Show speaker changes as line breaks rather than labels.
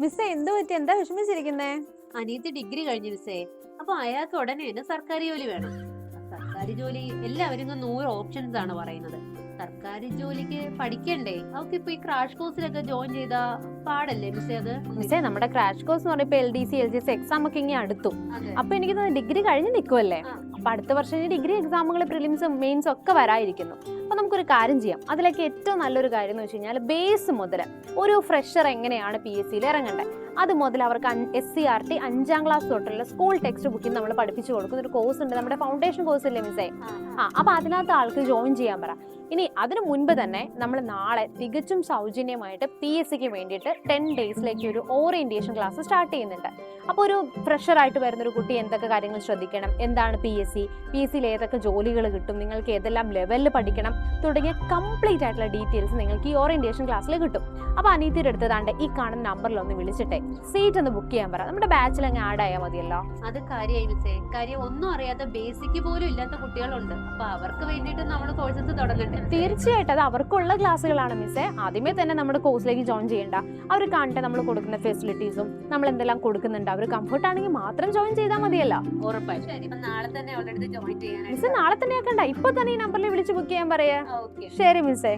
മിസ്സേ എന്ത് പറ്റി? എന്താ വിഷമിച്ചിരിക്കുന്നേ?
അനിയത്തി ഡിഗ്രി കഴിഞ്ഞു മിസ്സേ. അപ്പൊ അയാൾക്ക് ഉടനെ തന്നെ സർക്കാർ ജോലി വേണം. സർക്കാർ ജോലി എല്ലാവരും നൂറ് ഓപ്ഷൻസ് ആണ് പറയുന്നത്. സർക്കാർ ജോലിക്ക് പഠിക്കണ്ടേ? അവർക്ക് ഇപ്പൊ ഈ ക്രാഷ് കോഴ്സിലൊക്കെ ജോയിൻ ചെയ്ത പാടല്ലേ മിസ്സേ അത്?
മിസ്സേ നമ്മുടെ ക്രാഷ് കോഴ്സ് എന്ന് പറയുമ്പോൾ L D C L G S exam ഒക്കെ ഇങ്ങനെ അടുത്തു. അപ്പൊ എനിക്ക് തോന്നുന്നു ഡിഗ്രി കഴിഞ്ഞ് നിൽക്കുമല്ലേ. അപ്പൊ അടുത്ത വർഷം ഡിഗ്രി എക്സാമുകൾ പ്രിലിംസും മെയിൻസും ഒക്കെ വരായിരിക്കുന്നു അപ്പൊ നമുക്കൊരു കാര്യം ചെയ്യാം. അതിലേക്ക് ഏറ്റവും നല്ലൊരു കാര്യം എന്ന് വെച്ച് കഴിഞ്ഞാൽ ബേസ് മുതൽ ഒരു ഫ്രഷർ എങ്ങനെയാണ് പി എസ് സിയിൽ ഇറങ്ങേണ്ടത് അത് മുതൽ അവർക്ക് എസ് സി ആർ ടി അഞ്ചാം ക്ലാസ് തൊട്ടുള്ള സ്കൂൾ ടെക്സ്റ്റ് ബുക്കിൽ നമ്മൾ പഠിപ്പിച്ചു കൊടുക്കുന്ന ഒരു കോഴ്സ് ഉണ്ട്. നമ്മുടെ ഫൗണ്ടേഷൻ കോഴ്സ് ഇല്ലേ മിസ്സേ? ആ. അപ്പൊ അതിനകത്ത് ആൾക്ക് ജോയിൻ ചെയ്യാൻ പറ. ഇനി അതിനു മുൻപ് തന്നെ നമ്മൾ നാളെ തികച്ചും സൗജന്യമായിട്ട് പി എസ് സിക്ക് വേണ്ടിയിട്ട് ടെൻ ഡേയ്സിലേക്ക് ഒരു ഓറിയന്റേഷൻ ക്ലാസ് സ്റ്റാർട്ട് ചെയ്യുന്നുണ്ട്. അപ്പോൾ ഒരു ഫ്രഷർ ആയിട്ട് വരുന്ന ഒരു കുട്ടി എന്തൊക്കെ കാര്യങ്ങൾ ശ്രദ്ധിക്കണം? എന്താണ് P S C P S സിയിൽ ഏതൊക്കെ ജോലികൾ കിട്ടും? നിങ്ങൾക്ക് ഏതെല്ലാം ലെവലിൽ പഠിക്കണം? തുടങ്ങിയ കംപ്ലീറ്റ് ആയിട്ടുള്ള ഡീറ്റെയിൽസ് നിങ്ങൾക്ക് ഈ ഓറിയന്റേഷൻ ക്ലാസ്സിൽ കിട്ടും. അപ്പോൾ അനീതിയുടെ അടുത്തതാണ്ട് ഈ കാണുന്ന നമ്പറിൽ ഒന്ന് വിളിച്ചിട്ടെ. സീറ്റ് ഒന്ന് ബുക്ക് ചെയ്യാൻ പറ. നമ്മുടെ ബാച്ചിൽ അങ്ങ് ആഡ് ആയാൽ മതിയല്ലോ.
അത് കാര്യമായി മിസ്സേ കാര്യം ഒന്നും അറിയാത്ത ബേസിക് പോലും ഇല്ലാത്ത കുട്ടികളുണ്ട്. അപ്പോൾ അവർക്ക് വേണ്ടിയിട്ട് നമ്മൾ കോഴ്സസ് തുടങ്ങണ്ടേ.
തീർച്ചയായിട്ടും അത് അവർക്കുള്ള ക്ലാസ്സുകളാണ് മിസ്സേ. ആദ്യമേ തന്നെ നമ്മുടെ കോഴ്സിലേക്ക് ജോയിൻ ചെയ്യേണ്ട. അവർ കാണട്ടെ നമ്മൾ കൊടുക്കുന്ന ഫെസിലിറ്റീസും നമ്മൾ എന്തെല്ലാം കൊടുക്കുന്നുണ്ട്. അവർ കംഫർട്ട് ആണെങ്കിൽ മാത്രം ജോയിൻ ചെയ്താൽ മതിയല്ലോ.
ശരി നാളെ തന്നെ
ആക്കണ്ട ഇപ്പൊ തന്നെ ഈ നമ്പറിൽ വിളിച്ച് ബുക്ക് ചെയ്യാൻ പറയാ. ശരി മിസ്സേ.